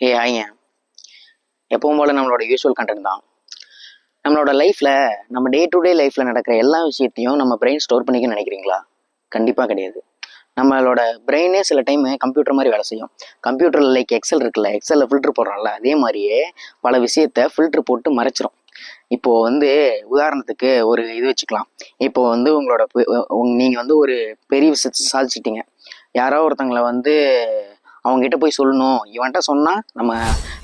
ஏ ஆயிங்க எப்பவும் போல நம்மளோட யூஸ்வல் கண்டென்ட் தான். நம்மளோட லைஃப்பில் நம்ம டே டு டே லைஃப்பில் நடக்கிற எல்லா விஷயத்தையும் நம்ம பிரெயின் ஸ்டோர் பண்ணிக்க நினைக்கிறீங்களா? கண்டிப்பாக கிடையாது. நம்மளோட பிரெயினே சில டைம் கம்ப்யூட்டர் மாதிரி வேலை செய்யும். கம்ப்யூட்டரில் லைக் எக்ஸல் இருக்குல்ல எக்ஸலில் ஃபில்ட்ரு போடுறோம்ல அதே மாதிரியே பல விஷயத்த ஃபில்ட்ரு போட்டு மறைச்சிரும். இப்போது வந்து உதாரணத்துக்கு ஒரு இது வச்சுக்கலாம். இப்போ வந்து உங்களோட நீங்கள் வந்து ஒரு பெரிய விஷயத்தை சாதிச்சிட்டீங்க. யாரோ ஒருத்தங்களை வந்து அவங்ககிட்ட போய் சொல்லணும். இவன்கிட்ட சொன்னால் நம்ம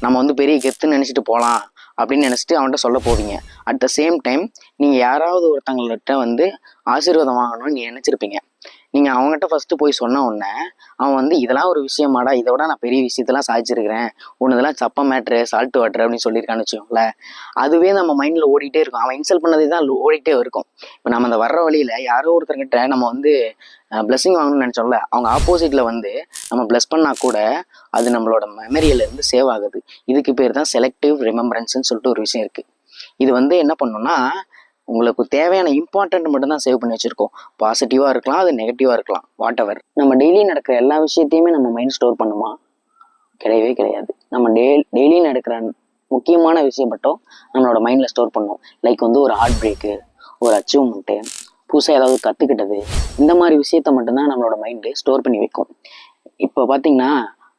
நம்ம வந்து பெரிய கெத்துன்னு நினச்சிட்டு போகலாம் அப்படின்னு நினச்சிட்டு அவன்கிட்ட சொல்ல போவீங்க. அட் த சேம் டைம் நீங்கள் யாராவது ஒருத்தங்கள்கிட்ட வந்து ஆசீர்வாதம் வாங்கணும்னு நீங்கள் நினச்சிருப்பீங்க. நீங்கள் அவங்ககிட்ட ஃபஸ்ட்டு போய் சொன்ன உடனே அவன் வந்து இதெல்லாம் ஒரு விஷயமாடா இதை விட நான் பெரிய விஷயத்தெல்லாம் சாதிச்சிருக்கிறேன். ஒன்று இதெல்லாம் சப்ப மேட்ரு சால்ட் வாட்ரு அப்படின்னு சொல்லியிருக்கான்னு வச்சுக்கோங்களேன். அதுவே நம்ம மைண்டில் ஓடிட்டே இருக்கும். அவன் இன்சல்ட் பண்ணதே தான் ஓடிட்டே இருக்கும். இப்போ நம்ம அந்த வர்ற வழியில் யாரோ ஒருத்தர்கிட்ட நம்ம வந்து பிளஸ்ஸிங் வாங்கணும்னு நினச்சோம்ல அவங்க ஆப்போசிட்டில் வந்து நம்ம பிளஸ் பண்ணால் கூட அது நம்மளோட மெமரியிலேருந்து சேவ் ஆகுது. இதுக்கு பேர் தான் செலக்டிவ் ரிமெம்பரன்ஸ்னு சொல்லிட்டு ஒரு விஷயம் இருக்குது இது வந்து என்ன பண்ணுன்னா உங்களுக்கு தேவையான இம்பார்ட்டன்ட் மட்டும்தான் சேவ் பண்ணி வச்சுருக்கோம். பாசிட்டிவாக இருக்கலாம் அது நெகட்டிவாக இருக்கலாம். வாட் எவர் நம்ம டெய்லி நடக்கிற எல்லா விஷயத்தையுமே நம்ம மைண்ட் ஸ்டோர் பண்ணுமா? கிடையவே கிடையாது. நம்ம டே டெய்லி நடக்கிற முக்கியமான விஷயம் மட்டும் நம்மளோட மைண்டில் ஸ்டோர் பண்ணும். லைக் வந்து ஒரு ஹார்ட் பிரேக்கு ஒரு அச்சீவ்மெண்ட்டு புதுசாக ஏதாவது கற்றுக்கிட்டது இந்த மாதிரி விஷயத்த மட்டும்தான் நம்மளோட மைண்டு ஸ்டோர் பண்ணி வைக்கும். இப்போ பார்த்தீங்கன்னா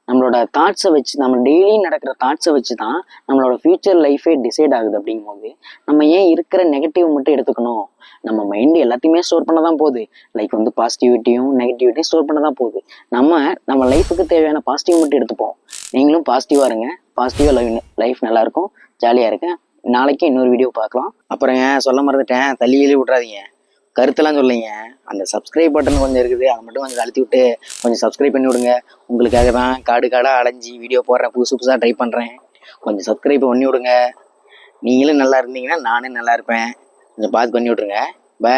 நம்மளோட தாட்ஸை வச்சு நம்ம டெய்லி நடக்கிற தாட்ஸை வச்சு தான் நம்மளோட ஃபியூச்சர் லைஃபே டிசைட் ஆகுது அப்படிங்கும்போது நம்ம ஏன் இருக்கிற நெகட்டிவ் மட்டும் எடுத்துக்கணும்? நம்ம மைண்டு எல்லாத்தையுமே ஸ்டோர் பண்ண தான் போகுது. லைக் வந்து பாசிட்டிவிட்டியும் நெகட்டிவிட்டியும் ஸ்டோர் பண்ண தான் போகுது. நம்ம நம்ம லைஃபுக்கு தேவையான பாசிட்டிவ் மட்டும் எடுத்துப்போம். நீங்களும் பாசிட்டிவாக இருங்க. பாசிட்டிவாக லைஃப் லைஃப் நல்லாயிருக்கும் ஜாலியாக இருக்கேன் நாளைக்கு இன்னொரு வீடியோ பார்க்கலாம். அப்புறம் ஏன் சொல்ல மறந்துட்டேன். தள்ளி எழுதி விட்றாதீங்க கருத்தெல்லாம் சொல்லிங்க. அந்த சப்ஸ்கிரைப் பட்டன் கொஞ்சம் இருக்குது. அதை மட்டும் கொஞ்சம் அழுத்தி விட்டு கொஞ்சம் சப்ஸ்கிரைப் பண்ணி விடுங்க உங்களுக்காக தான் காடு காடாக அலைஞ்சி வீடியோ போடுறேன். புதுசு புதுசாக ட்ரை பண்ணுறேன் கொஞ்சம் சப்ஸ்கிரைப் பண்ணி விடுங்க நீங்களும் நல்லா இருந்தீங்கன்னா நானும் நல்லா இருப்பேன். கொஞ்சம் பார்த்து பண்ணி விட்ருங்க பை